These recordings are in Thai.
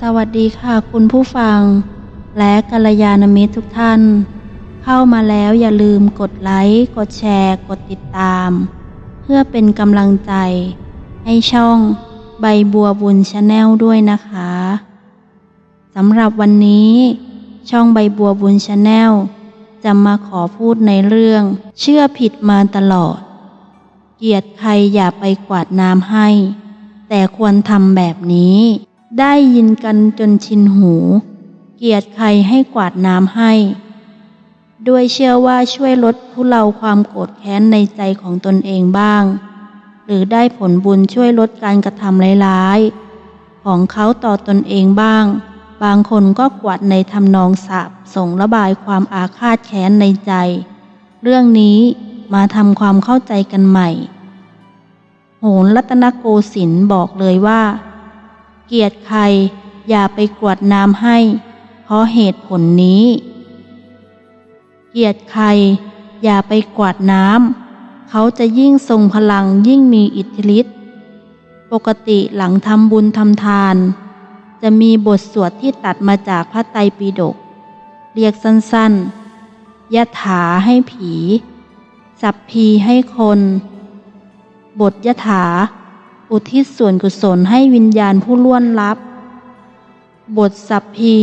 สวัสดีค่ะคุณผู้ฟัง และกัลยาณมิตรทุกท่าน เข้ามาแล้วอย่าลืมกดไลค์ กดแชร์ กดติดตาม เพื่อเป็นกำลังใจ ให้ช่องใบบัวบุญชาแนลด้วยนะคะสำหรับวันนี้ ช่องใบบัวบุญชาแนลจะมาขอพูดในเรื่อง เชื่อผิดมาตลอด เกลียดใครอย่าไปกวาดน้ำให้ แต่ควรทำแบบนี้ ได้ยินกันจนชินหู เกียดใครให้กวาดน้ำให้ ด้วยเชื่อว่าช่วยลดทุเลาความโกรธแค้นในใจของตนเองบ้าง หรือได้ผลบุญช่วยลดการกระทำร้ายๆ ของเขาต่อตนเองบ้าง บางคนก็กวาดในทำนองสาบส่งระบายความอาฆาตแค้นในใจ เรื่องนี้มาทำความเข้าใจกันใหม่ โหนรัตนโกสินบอกเลยว่า เกียดใคร อย่าไปกรวดน้ำให้ เพราะเหตุผลนี้ เกียดใคร อย่าไปกวาดน้ำเขาจะยิ่งทรงพลังยิ่งมีอิทธิฤทธิ์ปกติหลังทำบุญทำทาน จะมีบทสวดที่ตัดมาจากพระไตรปิฎกเรียกสั้นๆยะถาให้ผี สัพพีให้คน บทยะถา อุทิศส่วนกุศลให้วิญญาณผู้ล่วงลับ บทสัพพี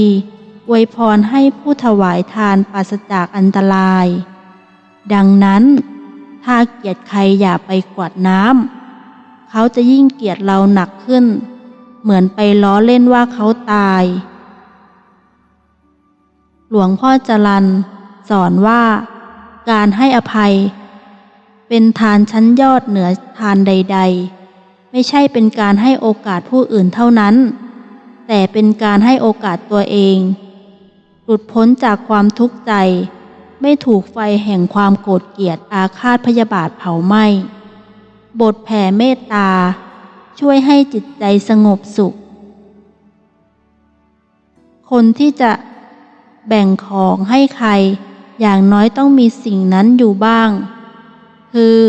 อวยพรให้ผู้ถวายทานปราศจากอันตราย ดังนั้น ถ้าเกลียดใครอย่าไปกวาดน้ำ เขาจะยิ่งเกลียดเราหนักขึ้น เหมือนไปล้อเล่นว่าเขาตาย หลวงพ่อจรันสอนว่า การให้อภัย เป็นทานชั้นยอดเหนือทานใด ๆ ไม่ใช่เป็นการให้โอกาสผู้อื่นเท่านั้น แต่เป็นการให้โอกาสตัวเอง หลุดพ้นจากความทุกข์ใจ ไม่ถูกไฟแห่งความโกรธเกลียดอาฆาตพยาบาทเผาไหม้ บทแผ่เมตตา ช่วยให้จิตใจสงบสุข คนที่จะแบ่งของให้ใคร อย่างน้อยต้องมีสิ่งนั้นอยู่บ้าง คือ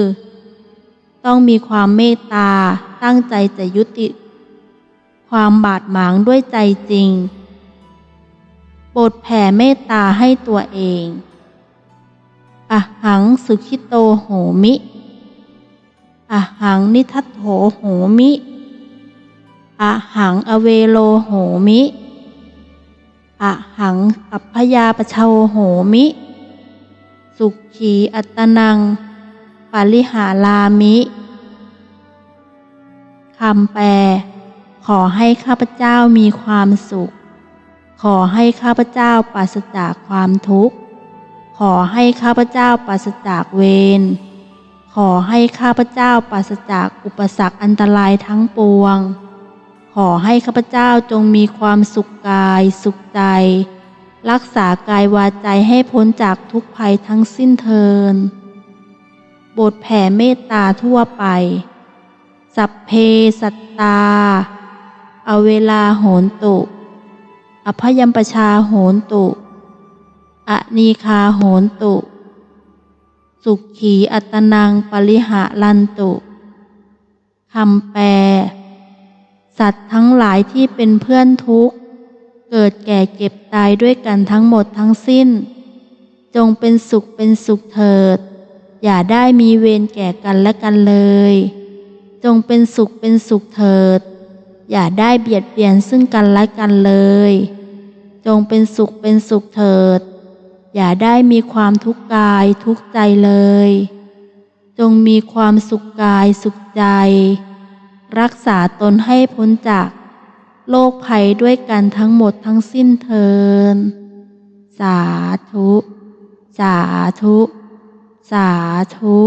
ต้องมีความเมตตา ตั้งใจจะยุติ ความบาดหมางด้วยใจจริงบทแผ่เมตตาให้ตัวเองอะหังสุขิโตโหมิอะหังนิทัตโหโหมิอะหังอเวโลโหมิอะหังอัพพยาปเชาโหมิ สุขีอัตนังปาริหาลามิ คำแปล ขอให้ข้าพเจ้ามีความสุข ขอให้ข้าพเจ้าปราศจากความทุกข์ ขอให้ข้าพเจ้าปราศจากเวร ขอให้ข้าพเจ้าปราศจากอุปสรรคอันตรายทั้งปวง ขอให้ข้าพเจ้าจงมีความสุขกายสุขใจ รักษากายวาใจให้พ้นจากทุกภัยทั้งสิ้นเทินบทแผ่เมตตาทั่วไป สัพเพสัตตาเอาเวลาโหนตุอภยัมปชาโหนตุ อนีคาโหนตุ สุขีอัตนังปริหะลันตุคำแปล สัตว์ทั้งหลายที่เป็นเพื่อนทุกข์ เกิดแก่เก็บตายด้วยกันทั้งหมดทั้งสิ้น จงเป็นสุขเป็นสุขเถิด อย่าได้มีเวรแก่กันและกันเลย จงเป็นสุขเป็นสุขเถิด อย่าได้เบียดเบียนซึ่งกันและกันเลย จงเป็นสุขเป็นสุขเถิด อย่าได้มีความทุกข์กายทุกข์ใจเลย จงมีความสุขกายสุขใจ รักษาตนให้พ้นจากโรคภัยด้วยกันทั้งหมดทั้งสิ้นเทินสาธุ สาธุ สาธุ